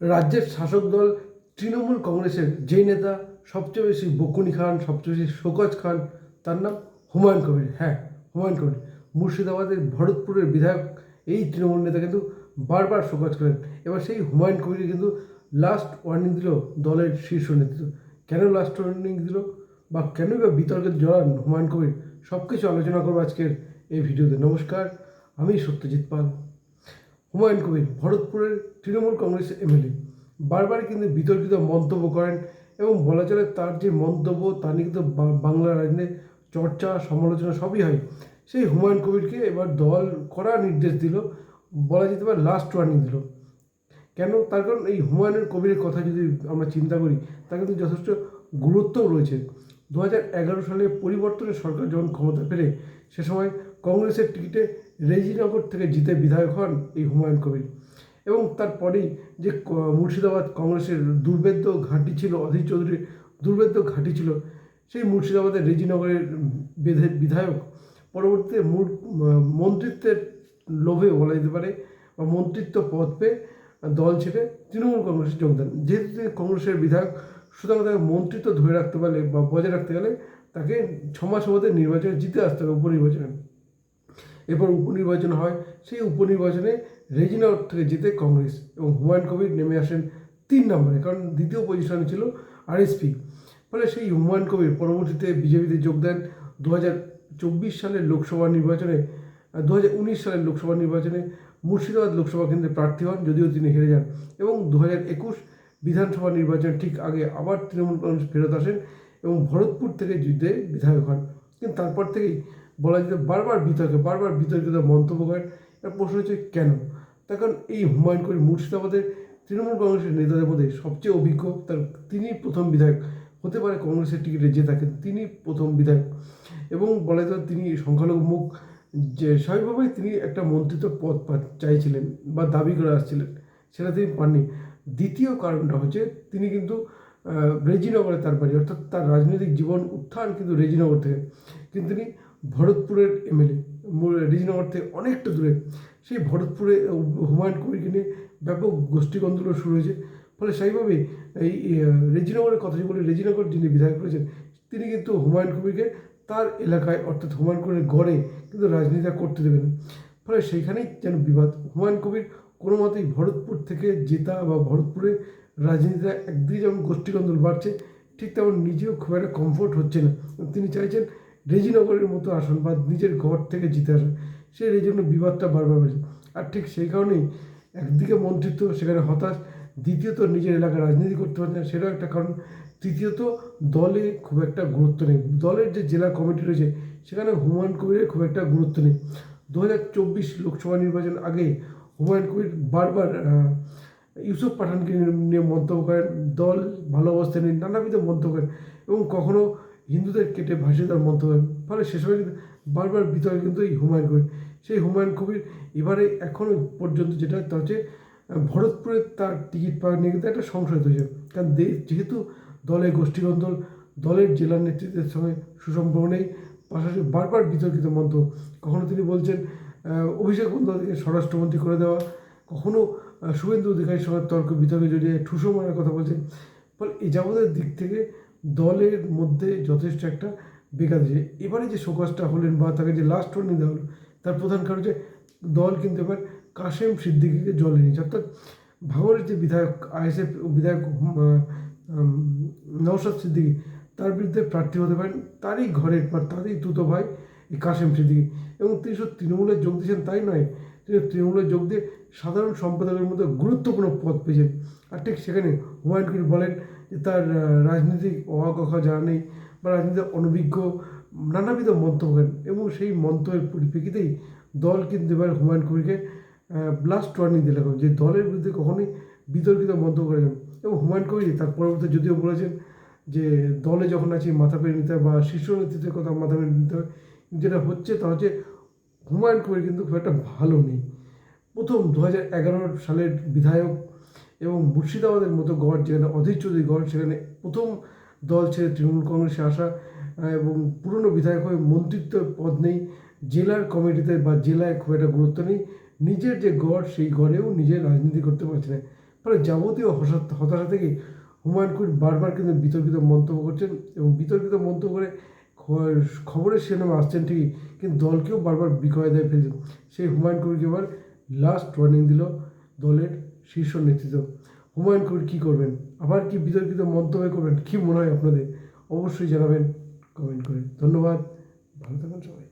রাজ্যের শাসক দল তৃণমূল কংগ্রেসের যেই নেতা, সবচেয়ে বেশি বকুনি খান, সবচেয়ে বেশি শোকজ খান, তার নাম হুমায়ুন কবির। হ্যাঁ হুমায়ুন কবির। মুর্শিদাবাদের ভরতপুরের বিধায়ক, এই তৃণমূল নেতা কিন্তু বারবার শোকজ করেন। এবার সেই হুমায়ুন কবির কিন্তু লাস্ট ওয়ার্নিং দিল দলের শীর্ষ নেতৃত্ব। কেন লাস্ট ওয়ার্নিং দিল বা কেন বা বিতর্কে জড়ান হুমায়ুন কবির? সব কিছু আলোচনা করব আজকের এই ভিডিওতে। নমস্কার, আমি সত্যজিৎ পাল। হুমায়ুন কবির, ভরতপুরের তৃণমূল কংগ্রেস এমএলএ। বারবার কিন্তু বিতর্কিত মন্তব্য করেন এবং বলা চলে তার যে মন্তব্য, তা নিয়ে কিন্তু বাংলা রাজনীতির চর্চা, সমালোচনা সবই হয়। সেই হুমায়ুন কবিরকে এবার দল করা নির্দেশ দিল, বলা যেতে পারে লাস্ট ওয়ার্নিং দিল। কেন? তার কারণ এই হুমায়ুনের কবিরের কথা যদি আমরা চিন্তা করি তা কিন্তু যথেষ্ট গুরুত্বও রয়েছে। দু হাজার এগারো সালে পরিবর্তনের সরকার যখন ক্ষমতা পেরে সে সময় কংগ্রেসের টিকিটে রেজিনগর থেকে জিতে বিধায়ক হন এই হুমায়ুন কবির। এবং তারপরেই যে মুর্শিদাবাদ কংগ্রেসের দুর্বেদ্য ঘাঁটি ছিল, অধীর চৌধুরীর দুর্বেদ্য ঘাঁটি ছিল, সেই মুর্শিদাবাদের রেজিনগরের বেধে- বিধায়ক পরবর্তীতে মন্ত্রিত্বের লোভে বলা যেতে পারে বা মন্ত্রিত্ব পদ পেয়ে দল ছেড়ে তৃণমূল কংগ্রেসে যোগদান যেহেতু তিনি কংগ্রেসের বিধায়ক, সুতরাং তাকে মন্ত্রিত্ব ধরে রাখতে পারলে বা বজায় রাখতে গেলে তাকে ছ মাস মধ্যে নির্বাচনে জিতে আসতে হবে উপনির্বাচনে। এরপর উপনির্বাচন হয়, সেই উপনির্বাচনে রেজিনগর থেকে জিতে কংগ্রেস এবং হুমায়ুন কবির নেমে আসেন তিন নম্বরে, কারণ দ্বিতীয় পজিশনে ছিল আরএসপি ফলে সেই হুমায়ুন কবির পরবর্তীতে বিজেপিতে যোগ দেন দু চব্বিশ সালের লোকসভা নির্বাচনে দু উনিশ সালের লোকসভা নির্বাচনে মুর্শিদাবাদ লোকসভা কেন্দ্রে প্রার্থী হন, যদিও তিনি হেরে যান। এবং দু একুশ বিধানসভা নির্বাচনের ঠিক আগে আবার তৃণমূল কংগ্রেস ফেরত আসেন এবং ভরতপুর থেকে যুদ্ধে বিধায়ক হন। কিন্তু তারপর থেকেই বলা যেতে বারবার বিতর্কে, বারবার বিতর্কিত মন্তব্য করেন এর প্রশ্ন হচ্ছে, কেন? কারণ এই হুমায়ুন কবির মুর্শিদাবাদের তৃণমূল কংগ্রেসের নেতাদের মধ্যে সবচেয়ে অভিজ্ঞ, তার তিনি প্রথম বিধায়ক হতে পারে কংগ্রেসের টিকিটে জেতা কিন্তু তিনি প্রথম বিধায়ক। এবং বলা যেত তিনি সংখ্যালঘু মুখ, যে স্বাভাবিকভাবেই তিনি একটা মন্ত্রিত্ব পদ চাইছিলেন বা দাবি করে আসছিলেন, সেটা তিনি পাননি। দ্বিতীয় কারণটা হচ্ছে, তিনি কিন্তু রেজিনগরে তার বাড়ি, অর্থাৎ তার রাজনৈতিক জীবন উত্থান কিন্তু রেজিনগর থেকে। কিন্তু তিনি ভরতপুরের এমএলএ রেজিনগর থেকে অনেকটা দূরে। সেই ভরতপুরে হুমায়ুন কবিরকে নিয়ে ব্যাপক গোষ্ঠী আন্দোলন শুরু হয়েছে। ফলে সেইভাবেই এই রেজিনগরের কথা যে বলি রেজিনগর যিনি বিধায়ক রয়েছেন, তিনি কিন্তু হুমায়ুন কবিরকে তার এলাকায়, অর্থাৎ হুমায়ুন কবিরের গড়ে কিন্তু রাজনীতি করতে দেবেন ফলে সেইখানেই যেন বিবাদ। হুমায়ুন কবির কোনো মতেই ভরতপুর থেকে জেতা বা ভরতপুরে রাজনীতিটা একদিকে যেমন গোষ্ঠীকন্দল বাড়ছে, ঠিক তেমন নিজেও খুব একটা কমফোর্ট হচ্ছে না। তিনি চাইছেন রেজিনগরের মতো আসন বা নিজের ঘর থেকে জিতে আসা। সেই এই জন্য বিবাদটা বারবার বেড়েছে। আর ঠিক সেই কারণেই একদিকে মন্ত্রিত্ব, সেখানে হতাশ। দ্বিতীয়ত নিজের এলাকায় রাজনীতি করতে পারছে না। সেটাও একটা কারণ। তৃতীয়ত দলে খুব একটা গুরুত্ব নেই। দলের যে জেলা কমিটি রয়েছে, সেখানে হুমায়ুন কবিরের খুব একটা গুরুত্ব নেই। দু চব্বিশ লোকসভা নির্বাচন আগে হুমায়ুন কবির বারবার ইউসুফ পাঠানকে নিয়ে মন্তব্য করেন। দল ভালো অবস্থায় নেই, নানাবিধ মন্তব্য করেন। এবং কখনো হিন্দুদের কেটে ভাসিয়ে তার মন্তব্য ফলে সে সময় কিন্তু বারবার বিতর্ক কিন্তু এই হুমায়ুন কবির। সেই হুমায়ুন কবির এবারে এখনও পর্যন্ত যেটা তা হচ্ছে ভরতপুরে তার টিকিট পাওয়া নিয়ে কিন্তু একটা সংশয় তৈরি কারণ দে- যেহেতু দলের গোষ্ঠীকন্দল দলের জেলা নেতৃত্বের সঙ্গে সুসম্পর্ক নেই পাশাপাশি বারবার বিতর্কিত মন্তব্য কখনো তিনি বলছেন অভিষেক বন্দ্যোপাধ্যায়কে স্বরাষ্ট্রমন্ত্রী করে দেওয়া। কখনো আহ, শুভেন্দু অধিকারীর সঙ্গে তর্ক বিতর্কে জড়িয়ে ঠুসো মারার কথা বলছেন। ফলে এই যাবতের দিক থেকে দলের মধ্যে যথেষ্ট একটা বেকার আছে এবারে যে শোকসটা হলেন বা তাকে যে লাস্ট ওয়ার্নিং দেওয়া হলো, তার প্রধান কারণ যে দল কিন্তু এবার কাশেম সিদ্দিকিকে জলে নিয়েছে। অর্থাৎ ভাঙরের যে বিধায়ক, আইএসএফ বিধায়ক নওশাদ সিদ্দিকি, তার বিরুদ্ধে প্রার্থী হতে পারেন তারই ঘরের বা তারই তুতো ভাই এই কাশেম সিদ্দিকি। এবং তিনি শুধু তৃণমূলে যোগ দিয়েছেন তাই নয়, তিনি তৃণমূলে যোগ দিয়ে সাধারণ সম্পাদকের মধ্যে গুরুত্বপূর্ণ পদ পেয়েছেন। আর ঠিক সেখানে হুমায়ুন কবির বলেন যে তার রাজনীতিক অবাকখা জানা নেই বা রাজনীতির অনভিজ্ঞ, নানাবিধ মন্তব্য করেন এবং সেই মন্তব্যের পরিপ্রেক্ষিতেই দল কিন্তু এবার হুমায়ুন কবিরকে ব্লাস্ট ওয়ার্নিং দিল যে দলের বিরুদ্ধে কখনোই বিতর্কিত মন্তব্য করেন। এবং হুমায়ুন কবির তার পরবর্তী যদিও বলেছেন যে দলে যখন আছি মাথা পেরে নিতে হবে বা শীর্ষ নেতৃত্বের কথা মাথা পেরে নিতে হবে যেটা হচ্ছে তা হচ্ছে হুমায়ুন কবির কিন্তু খুব একটা ভালো নেই। প্রথম দু হাজার এগারো সালের বিধায়ক এবং মুর্শিদাবাদের মতো গড় যেখানে অধীর চৌধুরী গড়, সেখানে প্রথম দল ছেড়ে তৃণমূল কংগ্রেসে আসা এবং পুরনো বিধায়ক হয়ে মন্ত্রিত্ব পদ নেই, জেলার কমিটিতে বা জেলায় খুব একটা গুরুত্ব নেই, নিজের যে গড় সেই গড়েও নিজের রাজনীতি করতে পারছে না। ফলে যাবতীয় হতাশা থেকে হুমায়ুন কবির বারবার কিন্তু বিতর্কিত মন্তব্য করছেন এবং বিতর্কিত মন্তব্য করে খবরের শিরোনামে আসছেন ঠিকই, কিন্তু দলকেও বারবার বিক্রয় বিকয়দায় ফেলছেন। সেই হুমায়ুন কবিরকে এবার লাস্ট ওয়ার্নিং দিল দলের শীর্ষ নেতৃত্ব। হুমায়ুন কবির কী করবেন? আবার কি বিতর্কিত মন্তব্য করবেন? কী মনে হয় আপনাদের? অবশ্যই জানাবেন কমেন্ট করে। ধন্যবাদ। ভালো থাকুন সবাই।